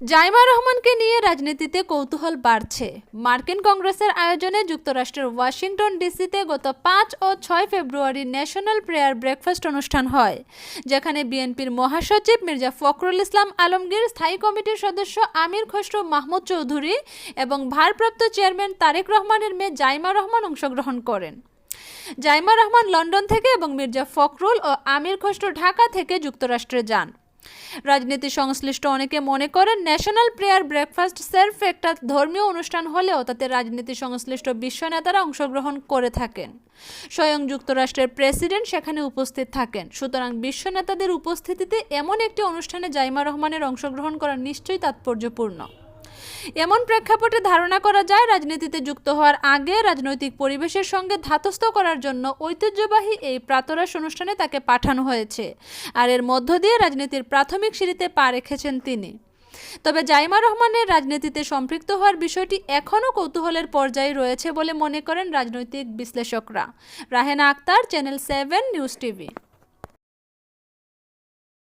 জাইমা রহমানকে নিয়ে রাজনীতিতে কৌতূহল বাড়ছে। মার্কিন কংগ্রেসের আয়োজনে যুক্তরাষ্ট্রের ওয়াশিংটন ডিসিতে গত পাঁচ ও ছয় ফেব্রুয়ারি ন্যাশনাল প্রেয়ার ব্রেকফাস্ট অনুষ্ঠান হয়, যেখানে বিএনপির মহাসচিব মির্জা ফখরুল ইসলাম আলমগীর, স্থায়ী কমিটির সদস্য আমির খসরু মাহমুদ চৌধুরী এবং ভারপ্রাপ্ত চেয়ারম্যান তারেক রহমানের মেয়ে জাইমা রহমান অংশগ্রহণ করেন। জাইমা রহমান লন্ডন থেকে এবং মির্জা ফখরুল ও আমির খসরু ঢাকা থেকে যুক্তরাষ্ট্রে যান। রাজনীতি সংশ্লিষ্ট অনেকে মনে করেন ন্যাশনাল প্রেয়ার ব্রেকফাস্ট সেলফ একটা ধর্মীয় অনুষ্ঠান হলেও তাতে রাজনীতি সংশ্লিষ্ট বিশ্ব নেতারা অংশগ্রহণ করে থাকেন। স্বয়ং যুক্তরাষ্ট্রের প্রেসিডেন্ট সেখানে উপস্থিত থাকেন। সুতরাং বিশ্ব নেতাদের উপস্থিতিতে এমন একটি অনুষ্ঠানে জাইমা রহমানের অংশগ্রহণ করা নিশ্চয়ই তাৎপর্যপূর্ণ। এমন প্রেক্ষাপটে ধারণা করা যায় রাজনীতিতে যুক্ত হওয়ার আগে রাজনৈতিক পরিবেশের সঙ্গে ধাতস্থ করার জন্য ঐতিহ্যবাহী এই প্রাতরাস অনুষ্ঠানে তাকে পাঠানো হয়েছে, আর এর মধ্য দিয়ে রাজনীতির প্রাথমিক সিঁড়িতে পা রেখেছেন তিনি। তবে জাইমা রহমানের রাজনীতিতে সম্পৃক্ত হওয়ার বিষয়টি এখনও কৌতূহলের পর্যায়ে রয়েছে বলে মনে করেন রাজনৈতিক বিশ্লেষকরা। Rahena Akter, channel seven, news TV.